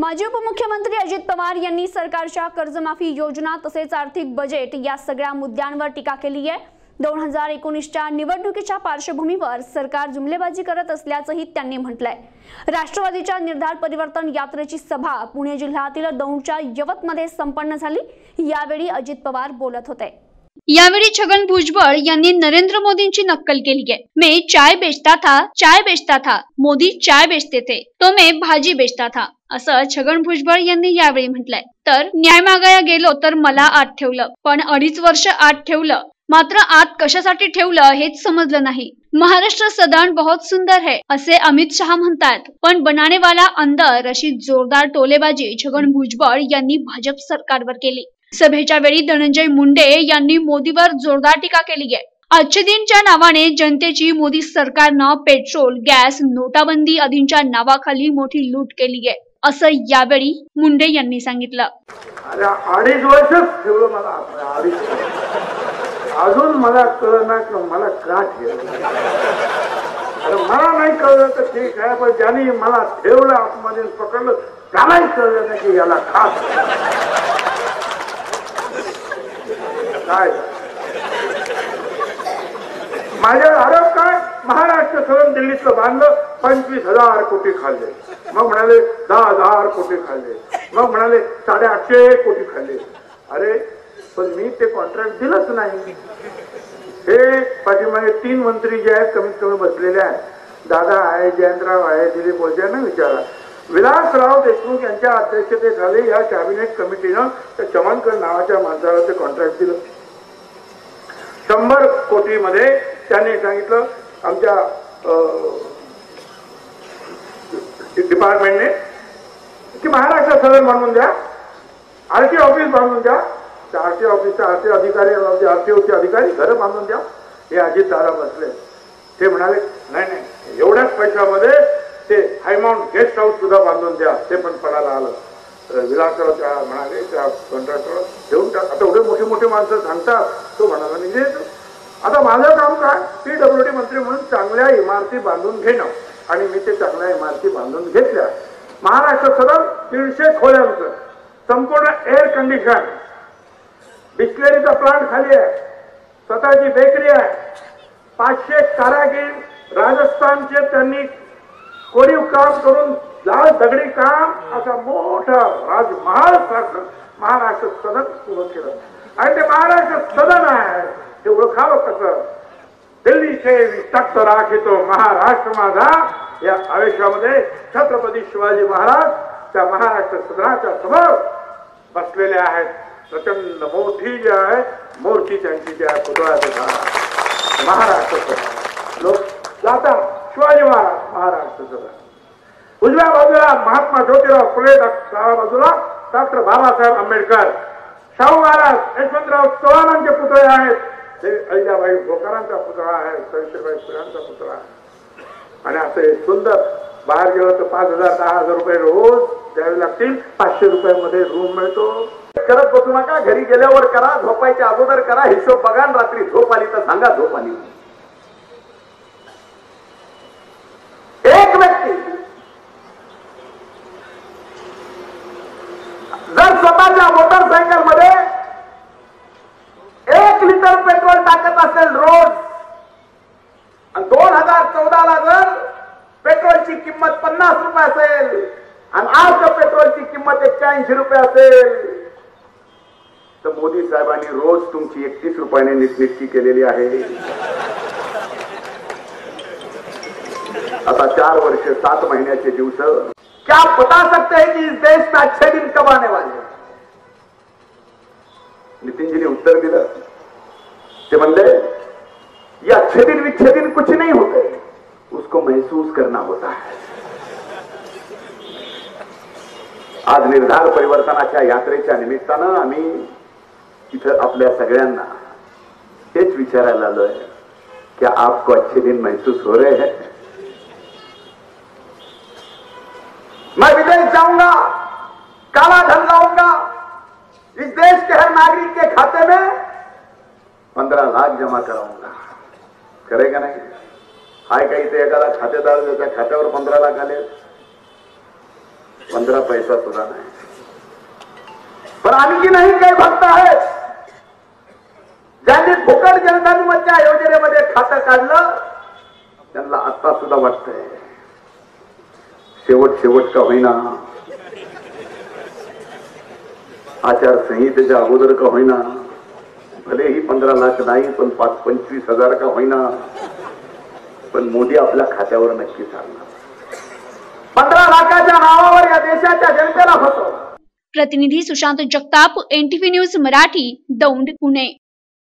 माजी उपमुख्यमंत्री अजित पवार यांनी सरकारच्या कर्जमाफी योजना तसेच आर्थिक बजेट या सगळ्या मुद्द्यांवर टीका केली आहे. दोन हजार एकोणीसच्या निवडणुकीच्या पार्श्वभूमीवर सरकार जुमलेबाजी करत असल्याचंही त्यांनी म्हटलंय. राष्ट्रवादीच्या निर्धार परिवर्तन यात्रेची सभा पुणे जिल्ह्यातील दौंडच्या यवतमध्ये संपन्न झाली. यावेळी अजित पवार बोलत होते. यावेळी छगन भुजबळ यांनी नरेंद्र मोदींची नक्कल केली आहे. मे चाय बेचता था चाय बेचता था. मोदी चाय बेचते थे. तो मे भाजी बेचता था. असं छगन भुजबळ यांनी यावेळी म्हटलंय. तर न्याय मागाया गेलो तर मला आत ठेवलं. पण अडीच वर्ष आत ठेवलं. मात्र आत कशासाठी ठेवलं हेच समजलं नाही. महाराष्ट्र सदन बहुत सुंदर है असे अमित शहा म्हणतात. पण बनाने वाला अंदर अशी जोरदार टोलेबाजी छगन भुजबळ यांनी भाजप सरकारवर केली. सभेच्या वेळी धनंजय मुंडे यांनी मोदीवर जोरदार टीका केली आहे. आजचे दिनच्या नावाने जनतेची मोदी सरकारनं पेट्रोल गॅस नोटाबंदी आदींच्या नावाखाली मोठी लूट केली आहे. असं यावेळी मुंडे यांनी सांगितलं. अरे अडीच वर्षच ठेवलं मला. अडीच अजून मला कळ ना मला का ठेवलं. अरे मला नाही कळलं तर ठीक आहे पण ज्याने मला ठेवलं आतमध्ये पकडलं त्यालाही कळलं नाही की याला खास काय? माझ्या आरोप काय? महाराष्ट्र सोडून दिल्लीतलं बांधलं पंचवीस हजार कोटी खाल्ले. मग म्हणाले दहा हजार कोटी खाल्ले. मग म्हणाले साडेआठशे कोटी खाल्ले. अरे पण मी ते कॉन्ट्रॅक्ट दिलंच नाही. हे पाठीमागे तीन मंत्री जे आहेत कमीत कमी बसलेले आहेत. दादा आहे जयंतराव आहे दिलीप वळसे यांना विचारा. विलासराव देशमुख यांच्या अध्यक्षतेखाली या कॅबिनेट कमिटीनं त्या चमनकर नावाच्या माणसाला ते कॉन्ट्रॅक्ट दिलं. शंभर कोटीमध्ये त्यांनी सांगितलं आमच्या डिपार्टमेंटने की महाराष्ट्र सदन बनवून द्या आरटी ऑफिस बांधून द्या. त्या आरटी ऑफिसच्या आरटी अधिकारी आरटीओचे अधिकारी घरं बांधून द्या. हे अजित दादा बसले. ते म्हणाले नाही नाही एवढ्याच पैशामध्ये ते हायमाऊंट गेस्ट हाऊस सुद्धा बांधून द्या. ते पण पडायला आलं. तर विलासराव त्या म्हणाले त्या कॉन्ट्रॅक्टरला देऊन टाक. आता एवढे मोठे मोठे माणसं सांगतात. तो म्हणाला मी आता माझं काम काय? पीडब्ल्यू डी मंत्री म्हणून चांगल्या इमारती बांधून घेणं. आणि मी ते चांगल्या इमारती बांधून घेतल्या. महाराष्ट्र सदन दीडशे खोल्यांचं. संपूर्ण एअर कंडिशन बिस्लेरीचा प्लांट खाली आहे. स्वतःची बेकरी आहे. पाचशे कारागीर राजस्थानचे त्यांनी कोरीव काम करून लाल दगडी काम असा मोठा राजमहाल सारखं महाराष्ट्र सदन उभं केलं. आणि ते महाराष्ट्र सदन आहे. ते ओळखावं कसं? दिल्लीचे विस्तक्त राखितो महाराष्ट्र माझा या आवेशामध्ये छत्रपती शिवाजी महाराज त्या महाराष्ट्र सदनाच्या समोर बसलेले आहेत. प्रचंड मोठी जी आहे मोठी त्यांची जी आहे पुतळ्याचे महाराष्ट्र सदन. लोक जातात. शिवाजी महाराज महाराष्ट्र सदन. उजव्या बाजूला महात्मा ज्योतिराव फुले डाव्या बाजूला डॉक्टर बाबासाहेब आंबेडकर. शाहू महाराज यशवंतराव चव्हाणांचे पुतळे आहेत. हे अहिल्याबाई भोकरांचा पुतळा आहे सावित्रीबाई फुलांचा पुतळा आहे. आणि असं हे सुंदर बाहेर गेलं तर पाच हजार दहा हजार रुपये रोज द्यावे लागतील. पाचशे रुपयामध्ये रूम मिळतो. करत बसू नका घरी गेल्यावर करा झोपायच्या अगोदर करा हिशोब बघा रात्री झोप आली तर सांगा झोप आली. असेल रोज. आणि दोन हजार चौदाला जर पेट्रोलची किंमत पन्नास रुपये असेल आणि आज पेट्रोलची किंमत एक्क्याऐंशी रुपये असेल तर मोदी साहेबांनी रोज तुमची एकतीस रुपयाने नीटनिटकी केलेली आहे. आता चार वर्ष सात महिन्याचे दिवस. क्या आप बता सकते हैं कि इस देश में अच्छे दिन कब आने वाले नितिन जी ने उत्तर दिलं. म्हणले ये अच्छे दिन विच्छे दिन कुछ नहीं होते, उसको महसूस करना होता है। आज निर्धार परिवर्तनाच्या यात्रेच्या निमित्तानं आम्ही इथं आपल्या सगळ्यांना हेच विचारायला आलोय क्या आपको अच्छे दिन महसूस हो रहे हैं। मैं विदेश जाऊँगा, काला धन लाऊँगा। इस देश के हर नागरिक के खाते में पंद्रह लाख जमा कराऊंगा का नाही? हाय काही ते एखादा खातेदार त्याच्या खात्यावर पंधरा लाख आले. पंधरा पैसा सुद्धा नाही. पण आणखी नाही काही भक्त आहेत. ज्यांनी फुकट जनधर्मच्या योजनेमध्ये खातं काढलं त्यांना आता सुद्धा वाटतंय. शेवट शेवट का होईना. आचारसंहितेच्या अगोदर का होईना. भलेही पंधरा लाख नाही पण पाच पंचवीस हजार का होईना. पण मोदी आपल्या खात्यावर नक्की चालणार. पंधरा लाखाच्या नावावर या देशाच्या जनतेला होतो प्रतिनिधी सुशांत जगताप एनटीव्ही न्यूज मराठी दौंड पुणे.